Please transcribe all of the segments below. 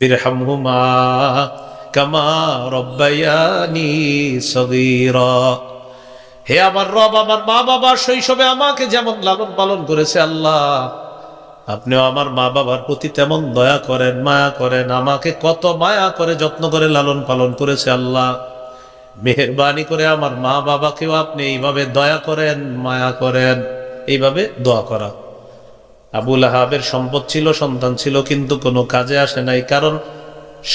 বিরহামহুমা কামা রব্বায়ানি সগীরা। হে আমার রব, আমার মা বাবা শৈশবে আমাকে যেমন লালন পালন করেছে আল্লাহ, আপনিও আমার মা বাবার প্রতি তেমন দয়া করেন, মায়া করেন, আমাকে কত মায়া করে যত্ন করে লালন পালন করেছে আল্লাহ। মেহরবানি করে আমার মা বাবাকেও আপনি এইভাবে দয়া করেন, মায়া করেন, এইভাবে দোয়া করা। আবুল আহাবের সম্পদ ছিল, সন্তান ছিল, কিন্তু কোনো কাজে আসে নাই, কারণ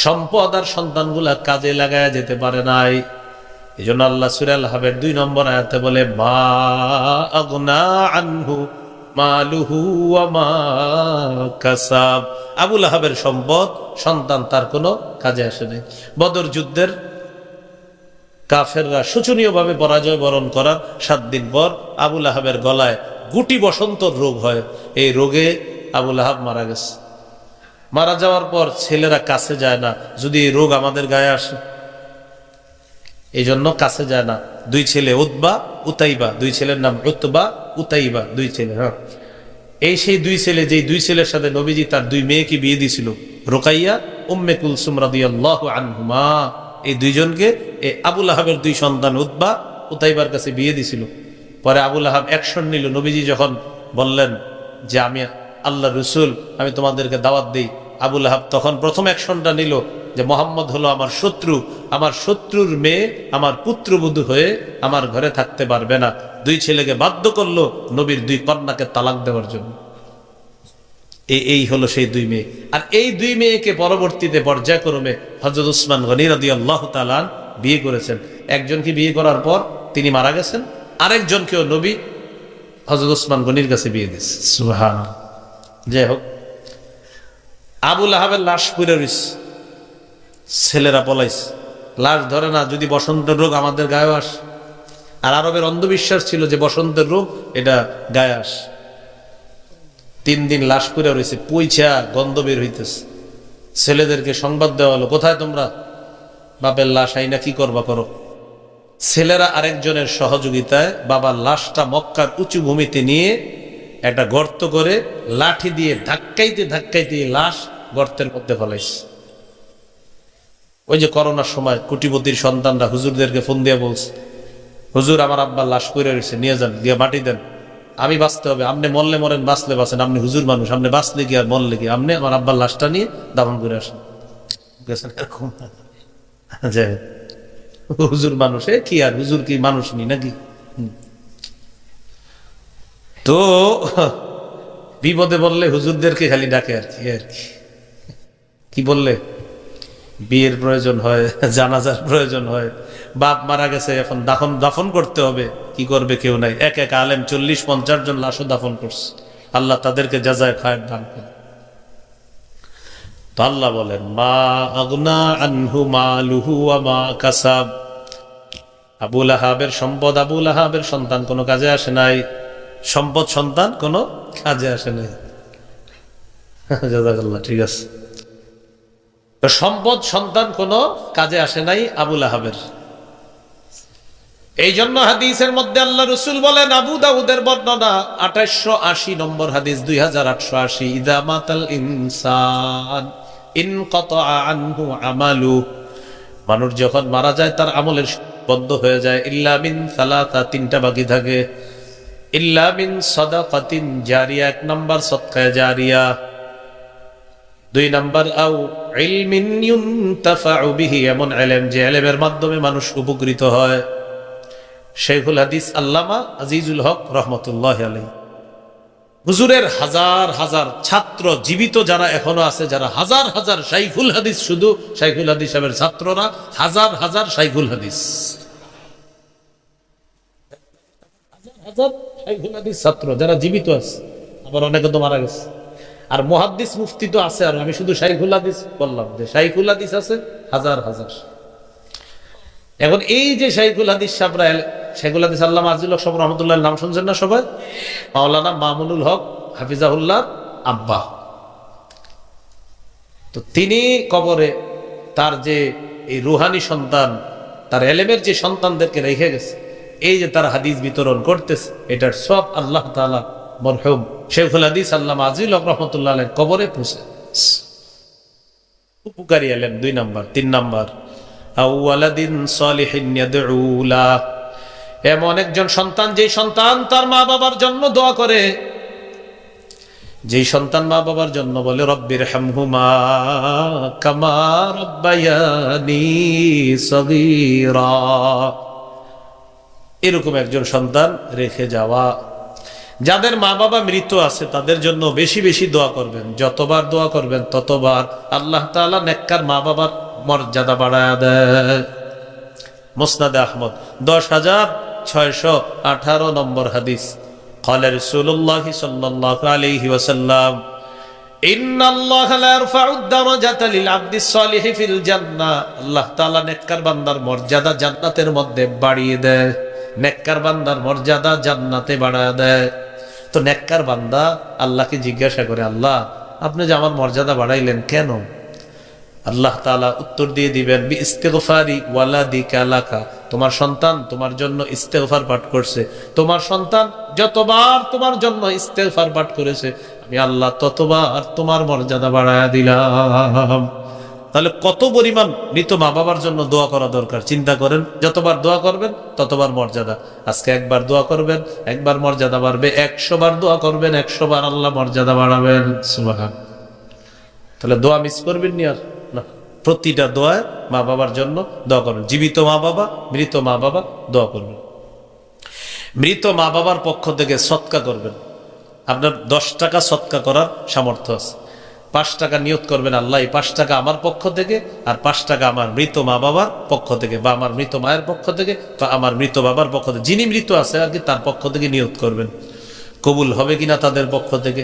সম্পদ আর সন্তানগুলা কাজে লাগায় যেতে পারে নাই। এই জন্য আল্লাহ সুরাল হাবের দুই নম্বর আয়াতে বলে, মা কাসাব। আবুল আহাবের সম্পদ, সন্তান তার কোনো কাজে আসে নাই। বদর যুদ্ধের কাফেররা শোচনীয়ভাবে পরাজয় বরণ করার সাত দিন পর আবুল আহাবের গলায় গুটি বসন্তর রোগ হয়। এই রোগে আবুল আহাব মারা গেছে। মারা যাওয়ার পর ছেলেরা কাছে যায় না, যদি এই রোগ আমাদের গায়ে আসে। এই জন্য কাছে যায় না। দুই ছেলে উতবা, উতাইবা। দুই ছেলের নাম উতবা, উতাইবা। দুই ছেলে হ্যাঁ। এই সেই দুই ছেলে, যেই দুই ছেলের সাথে নবীজি তার দুই মেয়েকে বিয়ে দিছিল রোকাইয়া, উম্মে কুলসুম রাদিয়াল্লাহু আনহুমা, এই দুইজনকে এই আবুল আহাবের দুই সন্তান উতবা, উতাইবার কাছে বিয়ে দিছিল পরে আবুল আহাব অ্যাকশন নিল। নবীজি যখন বললেন যে আমি আল্লাহ রসুল, আমি তোমাদেরকে দাওয়াত দিই, আবুল আহাব তখন প্রথম অ্যাকশনটা নিল যে মোহাম্মদ হলো আমার শত্রু। আমার শত্রুর মেয়ে, আমার পুত্রবধূ হয়ে আমার ঘরে থাকতে পারবে না। দুই ছেলেকে বাধ্য করল নবীর দুই কন্যাকে তালাক দেওয়ার জন্য। এই হলো সেই দুই মেয়ে। আর এই দুই মেয়েকে পরবর্তীতে পর্যায়ক্রমে হজরত উসমান গনি রাদি আল্লাহ তালান বিয়ে করেছেন। একজনকে বিয়ে করার পর তিনি মারা গেছেন? আরেকজনকেও নবী হজরত উসমান গনির কাছে বিয়ে দিয়েছে। সুহান যাই হোক আবুল আহাবের লাশ পুরে রইছে ছেলেরা পলাইছে। লাশ ধরে না যদি বসন্তের রোগ আমাদের গায়ে আস। আর আরবের অন্ধবিশ্বাস ছিল যে বসন্তের রোগ এটা গায়ে আস। তিন দিন লাশ করে রয়েছে পইছা গন্ধ বের হইতেছে। ছেলেদেরকে সংবাদ দেওয়া হলো কোথায় তোমরা? বাপের লাশ আইনা কি করবা করো? ছেলেরা আরেকজনের সহযোগিতায় বাবার লাশটা মক্কার উঁচু ভূমিতে নিয়ে একটা গর্ত করে লাঠি দিয়ে ধাক্কাইতে ধাক্কাইতে লাশ গর্তের মধ্যে ফলাইছে। ওই যে করোনার সময় কুটিপতির সন্তানরা হুজুরদেরকে ফোন দিয়ে বলছে, হুজুর, আমার আব্বা লাশ করে রয়েছে, নিয়ে যান দিয়ে মাটি দেন। আমি বাঁচতে হবে, আপনি মরলে মরেন, বাঁচলে বাঁচেন, আপনি হুজুর মানুষ, আপনি বাঁচলে কি আর মরলে কি? আপনি আমার আব্বার লাশটা নিয়ে দাফন করে আসেন। গেছেন এরকম। যে হুজুর মানুষ, কি আর হুজুর কি মানুষ নি নাকি? তো, বিপদে বললে হুজুরদেরকে খালি ডাকে আর কি আর কি। কি বললে? বিয়ের প্রয়োজন হয়, জানাজার প্রয়োজন হয়, বাপ মারা গেছে, এখন দাফন দাফন করতে হবে। কি করবে কেউ নাই। এক এক আলেম চল্লিশ, পঞ্চাশ জন লাশও দাফন করছে। আল্লাহ তাদেরকে যা যাজায় খায়ের দান করে। তো আল্লাহ বলেন, মা আগনা আনহু মা লুহু মা কাসাব। আবুল আহাবের সম্পদ আবুল আহাবের সন্তান কোনো কাজে আসে নাই। সম্পদ সন্তান কোনো কাজে আসে নাই। জাজাকাল্লাহ ঠিক আছে। তো সম্পদ সন্তান কোনো কাজে আসে নাই আবুল আহাবের এই জন্য হাদিসের মধ্যে আল্লাহ রসুল বলেন, আবু দাউদের বর্ণনা আঠাশশো আশি নম্বর হাদিস, দুই হাজার আটশো আশি ইদামাতাল ইনসান, ইন কত আনহু আমালু মানুষ যখন মারা যায়, তার আমলের বন্ধ হয়ে যায়। ইল্লা মিন সালাতা তিনটা বাকি থাকে। ইল্লা মিন সদাকাতিন জারিয়া, এক নম্বর সৎকায় জারিয়া। দুই নাম্বার, আও ইলমিন বিহি, এমন ইলম যে ইলমের মাধ্যমে মানুষ উপকৃত হয়। শেখুল হাদিস আল্লামা আজিজুল হক রহমতুল্লাহ আলাই হুজুরের হাজার হাজার ছাত্র জীবিত যারা এখনও আছে, যারা হাজার হাজার শাইখুল হাদিস, শুধু শাইখুল হাদিস ছাত্ররা, হাজার হাজার শাইখুল হাদিস। ছাত্র, যারা জীবিত আছে, আবার অনেকে তো মারা গেছে। আর মহাদ্দিস মুফতি তো আছে আর, আমি শুধু শাইখুল হাদিস বললাম যে শাইখুল হাদিস আছে হাজার হাজার। এখন এই যে শাইখুল হাদিস সাবরা শাইখুল হাদিস আল্লাহ আজিল সব রহমতুল্লাহ নাম শুনছেন না সবাই? মাওলানা মামুনুল হক হাফিজাহুল্লাহ আব্বা। তো তিনি কবরে তার যে এই রুহানি সন্তান, তার এলেমের যে সন্তানদেরকে রেখে গেছে এই যে তার হাদিস বিতরণ করতেছে, এটার সব আল্লাহ তালা মরহুম শেখুল হাদিস আল্লাহ আজিল রহমতুল্লাহ কবরে পৌঁছে উপকারী এলেন, দুই নাম্বার। তিন নাম্বার। এমন একজন সন্তান, যেই সন্তান তার মা বাবার জন্য দোয়া করে, যেই সন্তান মা বাবার জন্য বলে রব্বির হামহুমা কামা রব্বায়ানি সগীরা। এরকম একজন সন্তান রেখে যাওয়া যাদের মা বাবা মৃত আছে তাদের জন্য বেশি বেশি দোয়া করবেন যতবার দোয়া করবেন ততবার আল্লাহ তাআলা নেককার মা বাবার মর্যাদা বাড়ায় দেয় মুসনাদে আহমদ দশ হাজার ছয়শ আঠারো নম্বর হাদিস قال رسول الله صلى الله عليه وسلم إن الله لا يرفع الدرجة للعبد الصالح في الجنة আল্লাহ তাআলা নেককার বান্দার মর্যাদা জান্নাতের মধ্যে বাড়িয়ে দেয় নেককার বান্দার মর্যাদা জান্নাতে বাড়ায় দেয়। তো নেককার বান্দা আল্লাহকে জিজ্ঞাসা করে, আল্লাহ, আপনি যে আমার মর্যাদা বাড়াইলেন কেন? আল্লাহ তাআলা উত্তর দিয়ে দিবেন, বি ইস্তেগফারি ওয়ালাদিকা লাকা। তোমার সন্তান তোমার জন্য ইস্তেগফার পাঠ করছে। তোমার সন্তান যতবার তোমার জন্য ইস্তেগফার পাঠ করেছে, আমি আল্লাহ ততবার তোমার মর্যাদা বাড়ায়া দিলাম। তাহলে কত পরিমাণ মৃত মা বাবার জন্য দোয়া করা দরকার? চিন্তা করেন, যতবার দোয়া করবেন, ততবার মর্যাদা। আজকে একবার দোয়া করবেন, একবার মর্যাদা বাড়বে একশো বার দোয়া করবেন একশো বার আল্লাহ মর্যাদা বাড়াবেন। তাহলে দোয়া মিস করবেন নি আর? না। প্রতিটা দোয়ায় মা বাবার জন্য দোয়া করবেন। জীবিত মা বাবা মৃত মা বাবা দোয়া করবেন। মৃত মা বাবার পক্ষ থেকে সৎকা করবেন। আপনার দশ টাকা সৎকা করার সামর্থ্য আছে। পাঁচ টাকা নিয়ত করবেন আল্লাহ পাঁচ টাকা আমার পক্ষ থেকে, আর পাঁচ টাকা আমার মৃত মা বাবার পক্ষ থেকে, বা আমার মৃত মায়ের পক্ষ থেকে, বা আমার মৃত বাবার পক্ষ থেকে। যিনি মৃত আছে আর কি, তার পক্ষ থেকে নিয়ত করবেন। কবুল হবে কিনা তাদের পক্ষ থেকে?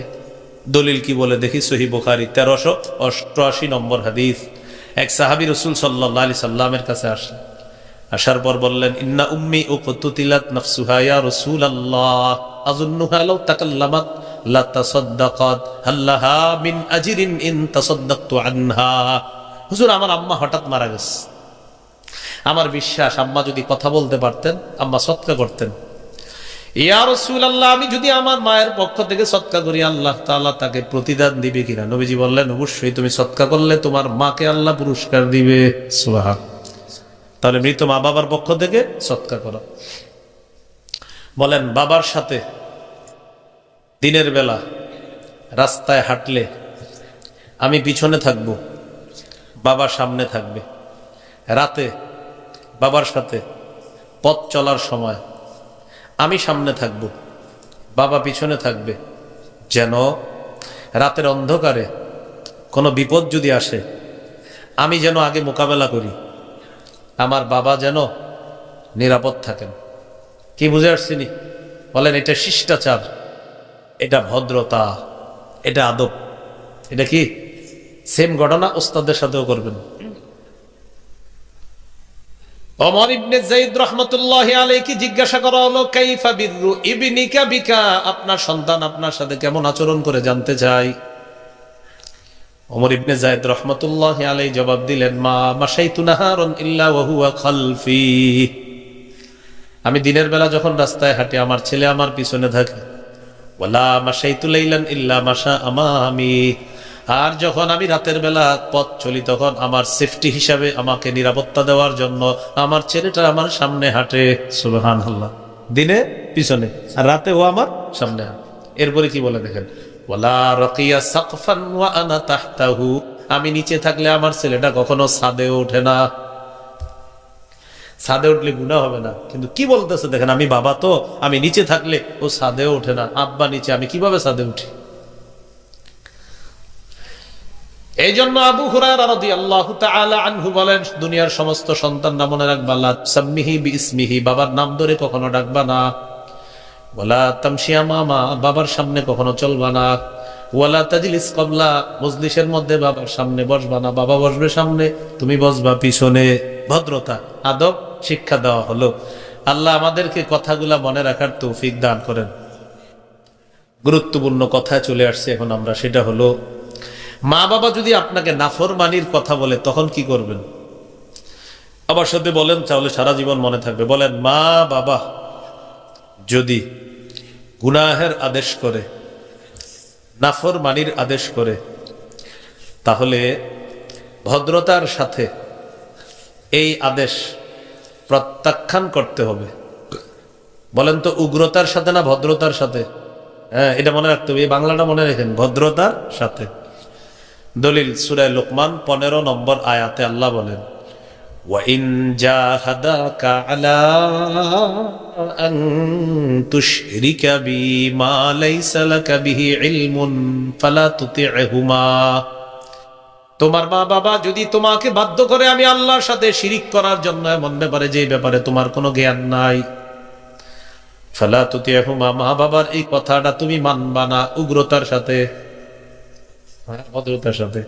দলিল কি বলে দেখি? সহি বুখারি তেরোশো অষ্টআশি নম্বর হাদিস। এক সাহাবি রসুল সাল্লাহ আলি সাল্লামের কাছে আসেন আসার পর বললেন, ইন্না উম্মি ও কতুতিলাত নফসুহা ইয়া রসুল আল্লাহ ইন আনহা। আমার আম্মা হঠাৎ মারা গেছে। আমার বিশ্বাস, আম্মা যদি কথা বলতে পারতেন, আম্মা সৎকা করতেন। ইয়া রসুল আল্লাহ আমি যদি আমার মায়ের পক্ষ থেকে সৎকা করি, আল্লাহ তাআলা তাকে প্রতিদান দিবে কিনা? নবীজি বললেন, অবশ্যই তুমি সৎকা করলে তোমার মাকে আল্লাহ পুরস্কার দিবে। সুবহান তাহলে মৃত মা বাবার পক্ষ থেকে সৎকার করা। বলেন, বাবার সাথে দিনের বেলা রাস্তায় হাঁটলে আমি পিছনে থাকব, বাবা সামনে থাকবে। রাতে বাবার সাথে পথ চলার সময় আমি সামনে থাকব, বাবা পিছনে থাকবে। যেন রাতের অন্ধকারে কোনো বিপদ যদি আসে, আমি যেন আগে মোকাবেলা করি। আমার বাবা যেন নিরাপদ থাকেন। কি বুঝে আসছিনি? বলেন, এটা শিষ্টাচার, এটা ভদ্রতা, এটা আদব। এটা কি? সেম ঘটনা ওস্তাদের সাথেও করবেন। অমর ইবনে জাইদ রহমতুল্লাহ আলাইহি জিজ্ঞাসা করা হলো, কাইফা বিররু ইবনিকা বিকা? আপনার সন্তান আপনার সাথে কেমন আচরণ করে জানতে চাই ওমর ইবনে জায়দ রহমতুল্লাহ আলাই জবাব দিলেন, মা মাসাইতু নাহারন ইল্লা ওয়া হুয়া খালফি। আমি দিনের বেলা যখন রাস্তায় হাঁটি, আমার ছেলে আমার পিছনে থাকে। ওয়ালা মাসাইতু লাইলান ইল্লা মাসা আমামি আর যখন আমি রাতের বেলা পথ চলি, তখন আমার সেফটি হিসাবে আমাকে নিরাপত্তা দেওয়ার জন্য আমার ছেলেটা আমার সামনে হাঁটে। সুবহান আল্লাহ দিনে, পিছনে। আর রাতে ও আমার সামনে হাঁটে। এরপরে কি বলে দেখেন? আমি নিচে থাকলে আমার ছেলেটা কখনো ছাদে ওঠে না। ছাদে উঠলে গুণা হবে না। কিন্তু কি বলতেছে দেখেন, আমি বাবা তো, আমি নিচে থাকলে ও ছাদেও ওঠে না। আব্বা নিচে, আমি কীভাবে ছাদে উঠি? এই জন্য আবু আনহু বলেন, দুনিয়ার সমস্ত সন্তান না মনে রাখবা, লা সাম্মিহি বাবার নাম ধরে কখনো ডাকবা না। ওয়ালা তামশিয়া মামা, বাবার সামনে কখনো চলবা না। ওয়ালা তাজলিস কবলা, মজলিসের মধ্যে বাবার সামনে বসবা না। বাবা বসবে সামনে, তুমি বসবা পিছনে। ভদ্রতা, আদব, শিক্ষা দেওয়া হলো। আল্লাহ আমাদেরকে কথাগুলা মনে রাখার তৌফিক দান করেন। গুরুত্বপূর্ণ কথা চলে আসছে এখন আমরা, সেটা হলো, মা বাবা যদি আপনাকে নাফরমানির কথা বলে, তখন কি করবেন? আমার সাথে বলেন, তাহলে সারা জীবন মনে থাকবে। বলেন, মা বাবা যদি গুনাহের আদেশ করে, নাফরমানির আদেশ করে, তাহলে ভদ্রতার সাথে এই আদেশ প্রত্যাখ্যান করতে হবে। বলেন তো, উগ্রতার সাথে না ভদ্রতার সাথে? হ্যাঁ এটা মনে রাখতে হবে, এই বাংলাটা মনে রাখেন, ভদ্রতার সাথে। দলিল সুরায় লোকমান, পনেরো নম্বর আয়াতে আল্লাহ বলেন وإن جاهداك على أن تشرك بي ما ليس لك به علم فلا تطعهما তোমার মা বাবা যদি তোমাকে বাধ্য করে আমি আল্লাহর সাথে শিরিক করার জন্য এমন ব্যাপারে যে ব্যাপারে তোমার কোনো জ্ঞান নাই ফালা তুতিয়াহুমা মা বাবার এই কথাটা তুমি মানবা না উগ্রতার সাথে হ্যাঁ, ভদ্রতার সাথে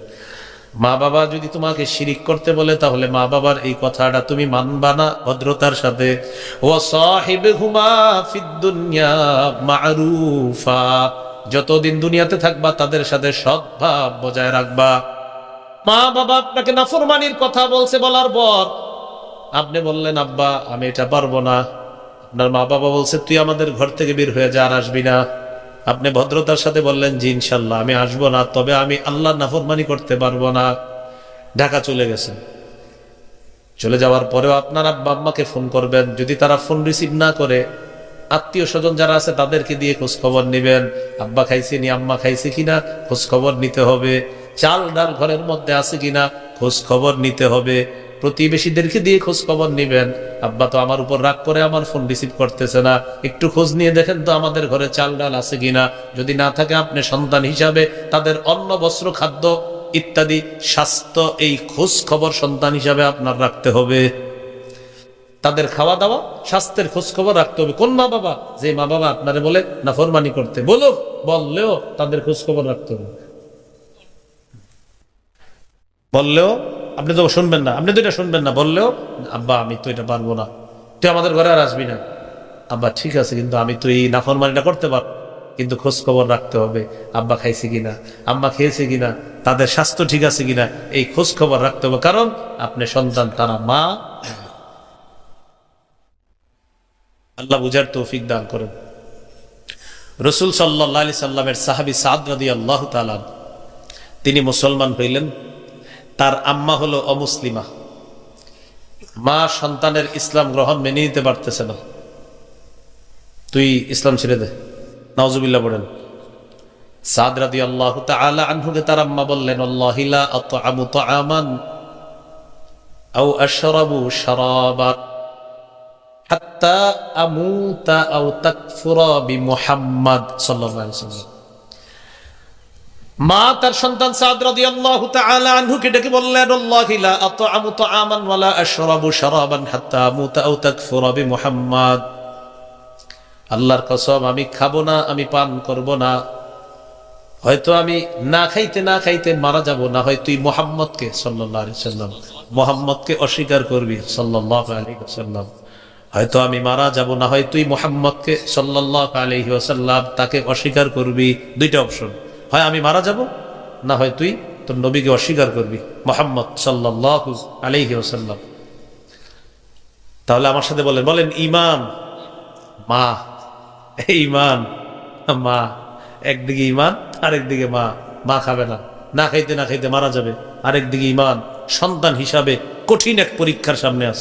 মা বাবা যদি তোমাকে শিরিক করতে বলে, তাহলে মা বাবার এই কথাটা তুমি মানবা না ভদ্রতার সাথে। ও সাহিবহুমা ফিদ দুনিয়া মারুফা। যতদিন দুনিয়াতে থাকবা, তাদের সাথে সদ্ভাব বজায় রাখবা। মা বাবা আপনাকে নাফরমানির কথা বলছে বলার পর, আপনি বললেন, আব্বা, আমি এটা পারব না। আপনার মা বাবা বলছে, তুই আমাদের ঘর থেকে বের হয়ে যা আর আসবি না। আপনি ভদ্রতার সাথে বললেন, জি ইনশাল্লাহ আমি আসব না, তবে আমি আল্লাহ নাফরমানি করতে পারব না। ঢাকা চলে গেছেন। চলে যাওয়ার পরেও আপনার আব্বা আম্মাকে ফোন করবেন। যদি তারা ফোন রিসিভ না করে, আত্মীয় স্বজন যারা আছে তাদেরকে দিয়ে খোঁজ খবর নিবেন। আব্বা খাইছে নি, আম্মা খাইছে কিনা খোঁজ খবর নিতে হবে। চাল ডাল ঘরের মধ্যে আছে কিনা খোঁজ খবর নিতে হবে। প্রতিবেশীদেরকে দিয়ে খোঁজ খবর নিবেন। আব্বা তো আমার উপর রাগ করে আমার ফোন রিসিভ করতেছে না। একটু খোঁজ নিয়ে দেখেন তো আমাদের ঘরে চাল ডাল আছে কিনা। যদি না থাকে আপনি সন্তান হিসাবে তাদের অন্ন, বস্ত্র, খাদ্য ইত্যাদি, স্বাস্থ্য এই খোঁজ খবর সন্তান হিসাবে আপনার রাখতে হবে। তাদের খাওয়া দাওয়া স্বাস্থ্যের খোঁজ খবর রাখতে হবে। কোন মা বাবা? যে মা বাবা আপনারে বলে না ফরমানি করতে। বলুক, বললেও তাদের খোঁজ খবর রাখতে হবে। বললেও, আপনি তো শুনবেন না। আপনি তো এটা শুনবেন না। বললেও, আব্বা, আমি তো এটা পারব না। তুই আমাদের ঘরে আর আসবি না। আব্বা, ঠিক আছে, কিন্তু আমি তো এই নাফরমানিটা করতে পার কিন্তু খোঁজ খবর রাখতে হবে, আব্বা খাইছে কিনা, আম্মা খেয়েছে কিনা, তাদের স্বাস্থ্য ঠিক আছে কিনা, এই খোঁজ খবর রাখতে হবে, কারণ আপনি সন্তান, তারা মা। আল্লাহ বুঝার তৌফিক দান করেন। রসুল সাল্লাহ সাল্লামের সাহাবি সাদ রাদি আল্লাহ তালান তিনি মুসলমান হইলেন। তার আম্মা হলো অমুসলিমা। মা সন্তানের ইসলাম গ্রহণ মেনে নিতে পারতেছে না। তুই ইসলাম ছেড়ে দে। নওজুবিল্লাহ বলেন সাদ রাদি আল্লাহ তালা আনহুকে তার আম্মা বললেন আল্লাহিলা আত আমু তো আমান আও আশরাবু শারাবাত হাত্তা আমুতা আও তাকফুরা বিমুহাম্মাদ সাল্লাল্লাহু আলাইহি ওয়াসাল্লাম। মা তার সন্তান আল্লাহর কসম, আমি খাব না, আমি পান করব না। হয়তো আমি না খাইতে না খাইতে মারা যাব না, হয় তুই মোহাম্মদকে সাল্লাল্লাহু আলাইহি ওয়াসাল্লাম, মোহাম্মদকে অস্বীকার করবি আলাইহি ওয়াসাল্লাম। হয়তো আমি মারা যাব না, হয় তুই মোহাম্মদকে সাল্লাহ আলহি ওসাল্লাম তাকে অস্বীকার করবি। দুইটা অপশন। হয় আমি মারা যাব? না হয় তুই তোর নবীকে অস্বীকার করবি। মোহাম্মদ সাল্লাহ আলহি ওসাল্লাম তাহলে আমার সাথে বলেন বলেন, ইমান? মা ইমান, মা, একদিকে ইমান, আরেকদিকে মা। মা খাবে না। না খাইতে না খাইতে মারা যাবে। আরেকদিকে ইমান। সন্তান হিসাবে কঠিন এক পরীক্ষার সামনে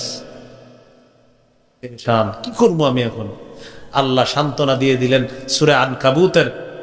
টেনশন কি করব আমি এখন? আল্লাহ সান্ত্বনা দিয়ে দিলেন সুরে আন কাবুতের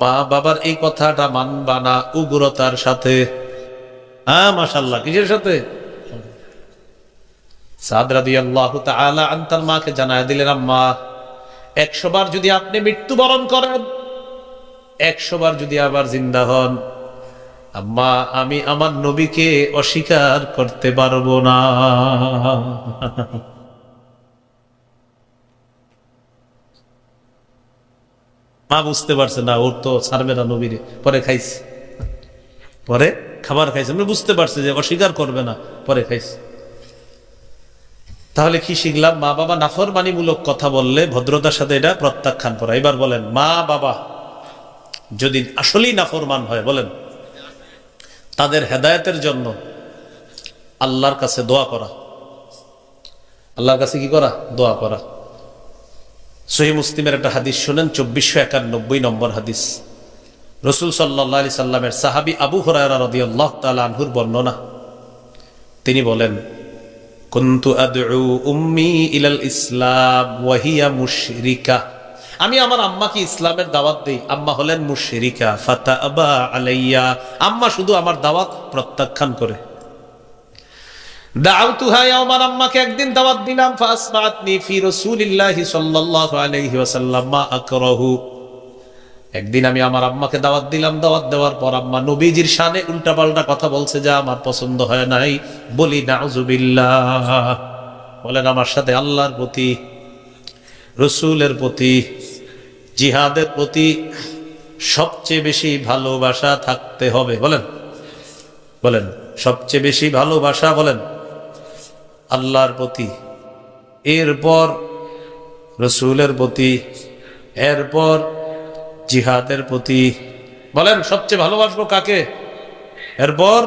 মা বাবার এই কথাটা মানবা না উগ্রতার সাথে। হ্যাঁ মাসাল্লাহ কিসের সাথে? জানায় দিলেন যদি আপনি করেন যদি আবার জিন্দা হন, আম্মা, আমি আমার নবীকে অস্বীকার করতে পারব না। মা বুঝতে পারছে না, ওর তো ছাড়বে না নবীরে। পরে খাইছে। পরে খাবার খাইছে। আমি বুঝতে পারছি যে অস্বীকার করবে না, পরে খাইছে। তাহলে কি শিখলাম? মা বাবা নাফরমানিমূলক কথা বললে ভদ্রতার সাথে এটা প্রত্যাখ্যান করা। এবার বলেন, মা বাবা যদি আসলেই নাফরমান হয়, বলেন, তাদের হেদায়তের জন্য আল্লাহর কাছে দোয়া করা। আল্লাহর কাছে কি করা? দোয়া করা। সহি মুসলিমের একটা হাদিস শোনেন, চব্বিশশো একানব্বই নম্বর হাদিস। রসুল সাল্লাহ আলি সাল্লামের সাহাবি আবু হরায়রা রদি আল্লাহ আনহুর বর্ণনা। তিনি বলেন, কুন্তু আদউ উম্মি ইলাল ইসলাম ওয়াহিয়া মুশরিকা। আমি আমার আম্মাকে ইসলামের দাওয়াত দেই, আম্মা হলেন মুশরিকা। ফাতা আবা আলাইয়া। আম্মা শুধু আমার দাওয়াত প্রত্যাখ্যান করে। দাউতুহা আমার আম্মাকে একদিন দাওয়াত দিলাম ফাসমাতনি ফি রাসূলিল্লাহি সাল্লাল্লাহু আলাইহি ওয়াসাল্লাম, মা আকরাহু। একদিন আমি আমার আম্মাকে দাওয়াত দিলাম, দাওয়াত দেওয়ার পর আম্মা নবীজির শানে উল্টাপাল্টা কথা বলছে, যা আমার পছন্দ হয় নাই, বলি নাউজুবিল্লাহ বলেন, আমার সাথে আল্লাহর প্রতি, রসুলের প্রতি, জিহাদের প্রতি সবচেয়ে বেশি ভালোবাসা থাকতে হবে। বলেন বলেন, সবচেয়ে বেশি ভালোবাসা, বলেন আল্লাহর প্রতি, এরপর রসুলের প্রতি, এরপর জিহাদের প্রতি। বলেন, সবচেয়ে ভালোবাসবো কাকে? এরপর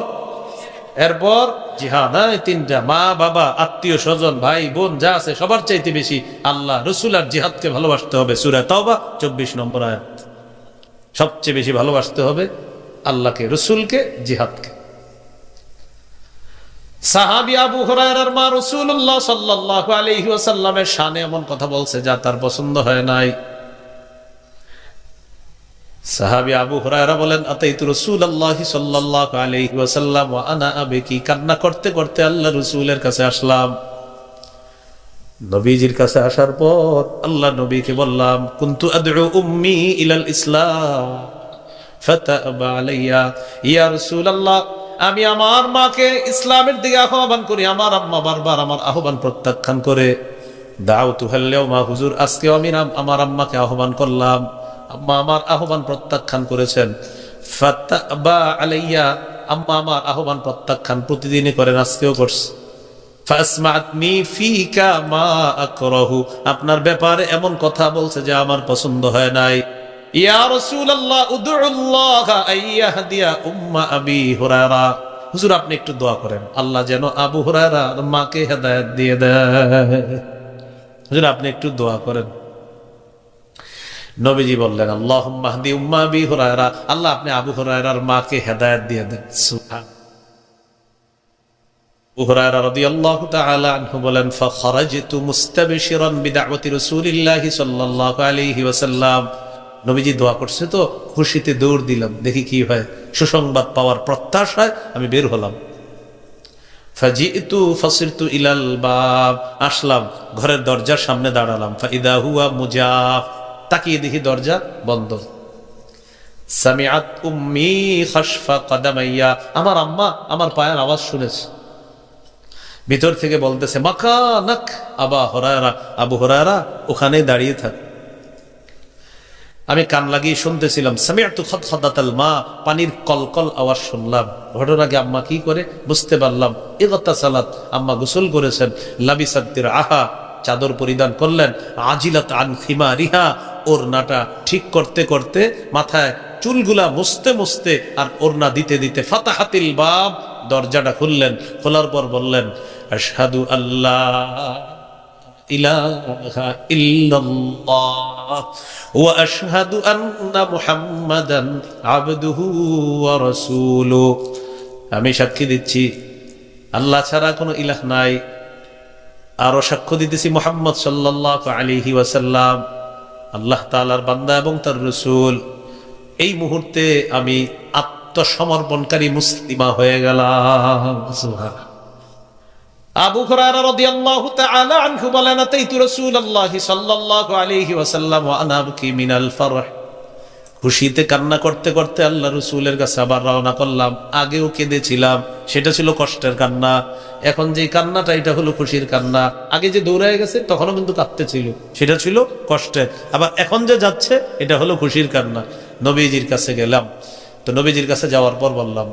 এরপর জিহাদ। হ্যাঁ তিনটা, মা, বাবা, আত্মীয়, স্বজন, ভাই, বোন, যা আছে, সবার চাইতে বেশি আল্লাহ, রসুল আর জিহাদকে ভালোবাসতে হবে। সুরা তওবা, চব্বিশ নম্বর আয়াত। সবচেয়ে বেশি ভালোবাসতে হবে আল্লাহকে, রসুলকে, জিহাদকে। সাহাবি আবু হরায়রার মা রসুল্লাহ সাল্লাল্লাহু আলাইহি ওয়াসাল্লামের শানে এমন কথা বলছে যা তার পছন্দ হয় নাই। সাহাবি আবু হুরায়রা বলেন, আতাইতু রাসূলুল্লাহি সাল্লাল্লাহু আলাইহি ওয়াসাল্লাম ওয়া আনা আবেকি? কান্না করতে করতে আল্লাহ রাসূলের কাছে আসলাম। নবীজির কাছে আসার পর আল্লাহ নবীকে বললাম, কুনতু আদউ উম্মি ইলাল ইসলাম ফাতাবা আলাইয়া, ইয়া রাসূলুল্লাহ আমি আমার মাকে ইসলামের দিকে আহ্বান করি, আমার আম্মা বারবার আমার আহ্বান প্রত্যাখ্যান করে দাও তুহাল্লেও মা হুজুর, আজকেও আমি আমার আম্মাকে আহ্বান করলাম। আম্মা আমার আহ্বান প্রত্যাখ্যান করেছেন। ফাত্তাবা আলাইয়া আম্মা আমার আহ্বান প্রত্যাখ্যান প্রতিদিনই করেন, আজকেও করছে। আপনার ব্যাপারে এমন কথা বলছে যে আমার পছন্দ হয় নাই। আবি হুরায়রা। আপনি একটু দোয়া করেন। আল্লাহ যেন আবু হুরায়রার মাকে হেদায়েত দিয়ে দেয়। আপনি একটু দোয়া করেন। নবীজি বললেন আল্লাহ মাহদি উম্মা আবি হুরায়রা। আল্লাহ, আপনি আবু হুরায়রার মাকে হেদায়েত দিয়ে দেন। হুরায়রা ওয়াসাল্লাম। নবীজি দোয়া করছে, তো খুশিতে দৌড় দিলাম, দেখি কি হয়। সুসংবাদ পাওয়ার প্রত্যাশায় আমি বের হলাম। ফাজিতু ফাসিরতু ইলাল বাব, আসলাম, ঘরের দরজার সামনে দাঁড়ালাম। ফাইদা হুয়া মুজাফ, তাকিয়ে দেখি দরজা বন্ধ। সামিআত উম্মি খাসফা কাদামাইয়া, আমার আম্মা আমার পায়ের আওয়াজ শুনেছে। ভিতর থেকে বলতেছে, মাকানাক আবা হরায়রা, আবু হরায়রা ওখানেই দাঁড়িয়ে থাক। আমি কান লাগিয়ে শুনতেছিলাম সামিয়াতু খতখতাতাল মা পানির কলকল আওয়াজ শুনলাম। ঘটনা ঘটনাকে আম্মা কি করে? বুঝতে পারলাম। এগতা সালাত আম্মা গোসল করেছেন। লাবিসাদ্দির আহা চাদর পরিধান করলেন। আজিলাত আন খিমা রিহা ওড়নাটা ঠিক করতে করতে মাথায় চুলগুলা মুছতে মুছতে আর ওড়না দিতে দিতে ফাতাহাতিল বাব দরজাটা খুললেন। খোলার পর বললেন, আশহাদু আল্লাহ ইল্লাল্লাহ ওয়া আশহাদু আন্না মুহাম্মাদান আবদুহু ওয়া রাসূলুহু আমি সাক্ষী দিচ্ছি, আল্লাহ ছাড়া কোনো ইলাহ নাই। আরও সাক্ষ্য দিতেছি মোহাম্মদ সাল্লাল্লাহু আলাইহি ওয়াসাল্লাম, আল্লাহ তালার বান্দা এবং তার রসুল। এই মুহূর্তে আমি আত্মসমর্পণকারী মুসলিমা হয়ে গেলাম। আবু হুরায়রা রাদিয়াল্লাহু তাআলা আনহু বলেন, আতাইতু রাসূলুল্লাহি সাল্লাল্লাহু আলাইহি ওয়াসাল্লাম ওয়া আনা আবকি মিনাল ফারহ। খুশিতে কান্না করতে করতে আল্লাহ রসুলের কাছে আবার রওনা করলাম। আগেও কেঁদেছিলাম, সেটা ছিল কষ্টের কান্না। এখন যে কান্নাটা, এটা হলো খুশির কান্না। আগে যে দৌড়ায় গেছে, তখনও কিন্তু কাঁদতে ছিল। সেটা ছিল কষ্টের। আবার এখন যে যাচ্ছে, এটা হলো খুশির কান্না। নবীজির কাছে গেলাম। তো নবীজির কাছে যাওয়ার পর বললাম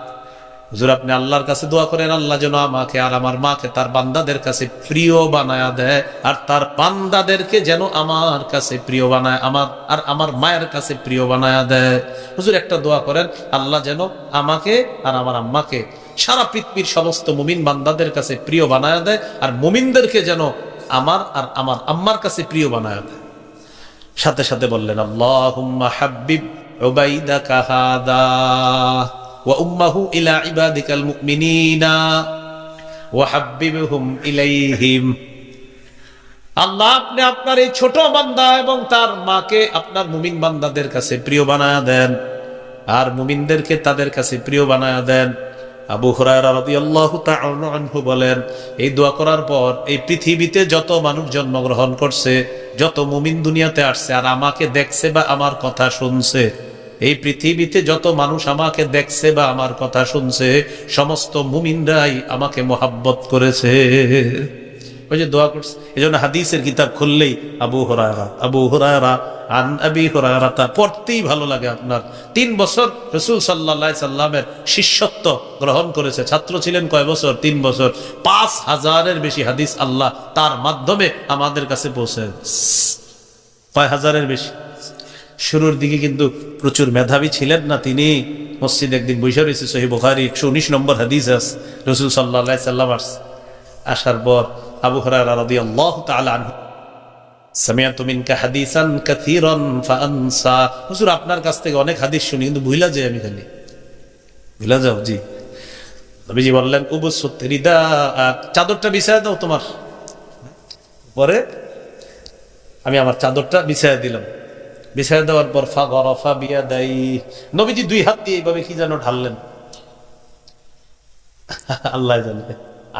হুজুর, আপনি আল্লাহর কাছে দোয়া করেন, আল্লাহ যেন আমাকে আর আমার মাকে, তার বান্দাদের কাছে প্রিয় বানায়া দেয়, আর তার বান্দাদেরকে যেন আমার কাছে প্রিয় বানায়, আমার, আর আমার মায়ের কাছে প্রিয় বানায়া দেয়। হুজুর, একটা দোয়া করেন, আল্লাহ যেন আমাকে আর আমার আম্মাকে সারা পৃথিবীর সমস্ত মুমিন বান্দাদের কাছে প্রিয় বানায়া দেয়, আর মুমিনদেরকে যেন আমার আর আমার আম্মার কাছে প্রিয় বানায়া দেয়। সাথে সাথে বললেন, আল্লাহুম্মা হাব্বিব উবাইদাকা হাদা। ইলা ইবাদিকাল মুমিনিনা ওয়া হাব্বিবহুম ইলাইহিম। আল্লাহ আপনি আপনার এই ছোট বান্দা এবং তার মাকে আপনার মুমিন বান্দাদের কাছে প্রিয় বানায়া দেন আর মুমিনদেরকে তাদের কাছে প্রিয় বানায়া দেন। আবু আনহু বলেন, এই দোয়া করার পর এই পৃথিবীতে যত মানুষ জন্মগ্রহণ করছে, যত মুমিন দুনিয়াতে আসছে আর আমাকে দেখছে বা আমার কথা শুনছে এই পৃথিবীতে যত মানুষ আমাকে দেখছে বা আমার কথা শুনছে, সমস্ত মুমিনরাই আমাকে মোহাব্বত করেছে। ওই যে দোয়া করছে। এই জন্য হাদিসের কিতাব খুললেই আবু হরায়রা আবু হরায়রা পড়তেই ভালো লাগে আপনার। তিন বছর শিষ্যত্ব গ্রহণ করেছে। ছাত্র ছিলেন কয় বছর? তিন বছর। পাঁচ হাজারের বেশি হাদিস আল্লাহ তার মাধ্যমে আমাদের কাছে পৌঁছে কয় হাজারের বেশি। শুরুর দিকে কিন্তু প্রচুর মেধাবী ছিলেন না তিনি। মসজিদ একদিন বৈশা রয়েছে সহি বুখারি, একশো উনিশ নম্বর হাদিস আস রসুল সাল্লাহ সাল্লাম আসছে আসার পর আবু হরারা রাদিয়াল্লাহু তাআলা আনহু, সামিআতু মিনকা হাদিসান কাসীরান ফাআনসা। হুজুর, আপনার কাছ থেকে অনেক হাদিস শুনি, কিন্তু ভুলা যাই আমি খালি। ভুলা যাও, জি। নবীজি বললেন উবসুত চাদরটা বিছায় দাও তোমার। পরে আমি আমার চাদরটা বিছায় দিলাম। বিছায় দেওয়ার পর ফা গরফা বিয়া দেয় নবীজি দুই হাত দিয়ে এইভাবে কি যেন ঢাললেন? আল্লাহ জানে।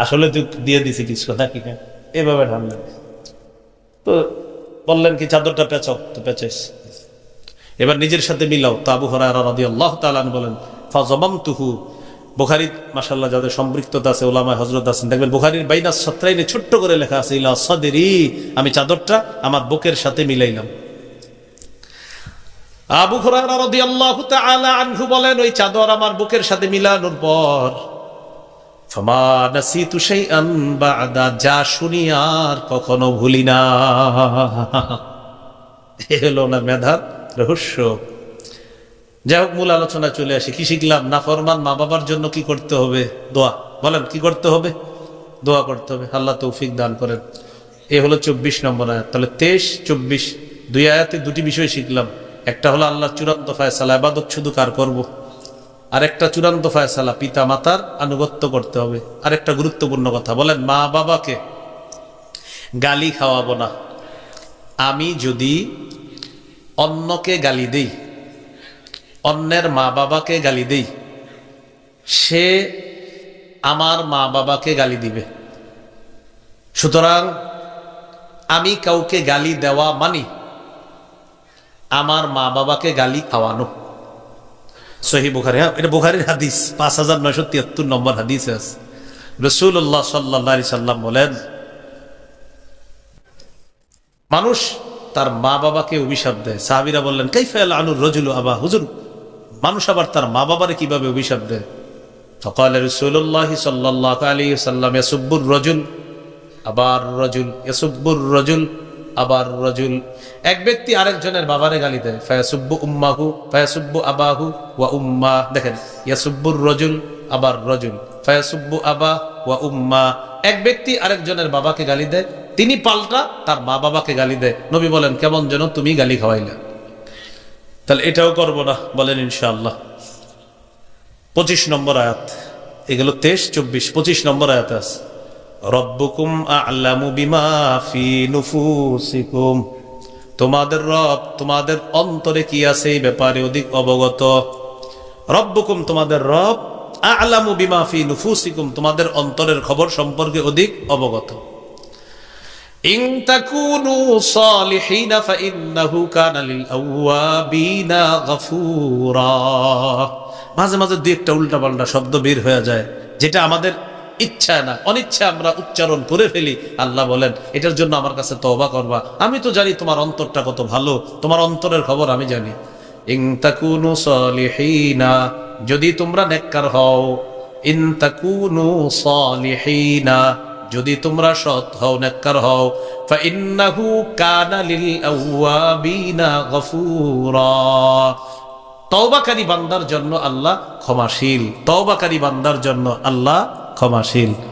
আসলে তুই দিয়ে দিছি কিছু নাকি এভাবে ঢাললেন। তো বললেন কি, চাদরটা পেঁচাও, তো পেঁচাইস। এবার নিজের সাথে মিলাও। তো আবু হরারা রাদি আল্লাহ তালান বলেন ফাজমাম তুহু বুখারি মাসাল্লাহ যাদের সম্পৃক্ততা আছে ওলামা হজরত আছেন, দেখবেন বুখারির বাইনা সত্রাইনে ছোট্ট করে লেখা আছে, ইলা সদেরি। আমি চাদরটা আমার বুকের সাথে মিলাইলাম। আবু আনহু বলেন, ওই চাদর আমার বুকের সাথে মিলানোর পর যা শুনি আর কখনো ভুলি না। এ হলো না মেধার রহস্য। যাই হোক, মূল আলোচনা চলে আসে। কি শিখলাম? না ফরমান, মা বাবার জন্য কি করতে হবে? দোয়া। বলেন, কি করতে হবে? দোয়া করতে হবে। আল্লাহ তৌফিক দান করেন। এ হলো চব্বিশ নম্বর আয়াত। তাহলে তেইশ, চব্বিশ, দুই আয়াতে দুটি বিষয় শিখলাম। একটা হলো আল্লাহ চূড়ান্ত ফায়সালা আবাদত শুধু কার করব। আর একটা চূড়ান্ত ফায়সালা পিতা মাতার আনুগত্য করতে হবে। আর একটা গুরুত্বপূর্ণ কথা, বলেন, মা বাবাকে গালি খাওয়াবো না। আমি যদি অন্যকে গালি দেই, অন্যের মা বাবাকে গালি দেই, সে আমার মা বাবাকে গালি দিবে। সুতরাং আমি কাউকে গালি দেওয়া মানি আমার মা বাবাকে গালি খাওয়ানো। সহি বুখারি হ্যাঁ? এটা বুখারির হাদিস, পাঁচ হাজার নয়শো তিয়াত্তর নম্বর হাদিস আছে। রসুল্লাহ সাল্লাহ সাল্লাম বলেন, মানুষ তার মা বাবাকে অভিশাপ দেয়। সাহাবিরা বললেন কাইফাল আনুর রজুল আবা হুজুর? মানুষ আবার তার মা বাবারে কীভাবে অভিশাপ দেয়? ফকাল রসুল্লাহ সাল্লাহ আলী সাল্লাম, ইয়াসুব্বুর রজুল। আবার রজুল। ইয়াসুব্বুর রজুল। আবার রজুল। এক ব্যক্তি আরেকজনের বাবারে গালি দেয়। ফায়াসুব্বু উম্মাহু, ফায়াসুব্বু আবাহু ওয়া উম্মা। দেখেন, ইয়াসুব্বুর রজুল, আবার রজুল। ফায়াসুব্বু আবা ওয়া উম্মা। এক ব্যক্তি আরেকজনের বাবাকে গালি দেয়। তিনি পাল্টা তার মা বাবাকে গালি দেয়। নবী বলেন, কেমন যেন তুমি গালি খাওয়াইলে। তাহলে এটাও করব না, বলেন ইনশাআল্লাহ। পঁচিশ নম্বর আয়াত। এগুলো তেইশ, চব্বিশ, পঁচিশ নম্বর আয়াত আছে। রব্বুকুম আল্লামু বিমা ফি নুফুসিকুম। তোমাদের রব তোমাদের অন্তরে কি আছে এই ব্যাপারে অধিক অবগত। রব্বুকুম তোমাদের রব আলামু বিমা ফি নুফুসিকুম, তোমাদের অন্তরের খবর সম্পর্কে অধিক অবগত। ইন তাকুনু সালিহিনা ফাইন্নাহু কানা লিল আওয়াবিনা গফুরা। মাঝে মাঝে দুই একটা উল্টাপাল্টা শব্দ বের হয়ে যায়, যেটা আমাদের ইচ্ছা না, অনিচ্ছা আমরা উচ্চারণ করে ফেলি। আল্লাহ বলেন, এটার জন্য আমার কাছে তওবা করবা। আমি তো জানি তোমার অন্তরটা কত ভালো, তোমার অন্তরের খবর আমি জানি। ইন তাকুনু যদি তোমরা নেককার হও। ইন তাকুনু সালিহিনা, যদি তোমরা সৎ হও, নেককার হও। ফাইন্নাহু তওবাকারী বান্দার জন্য আল্লাহ ক্ষমাশীল। তওবাকারী বান্দার জন্য আল্লাহ ক্ষমাশীল।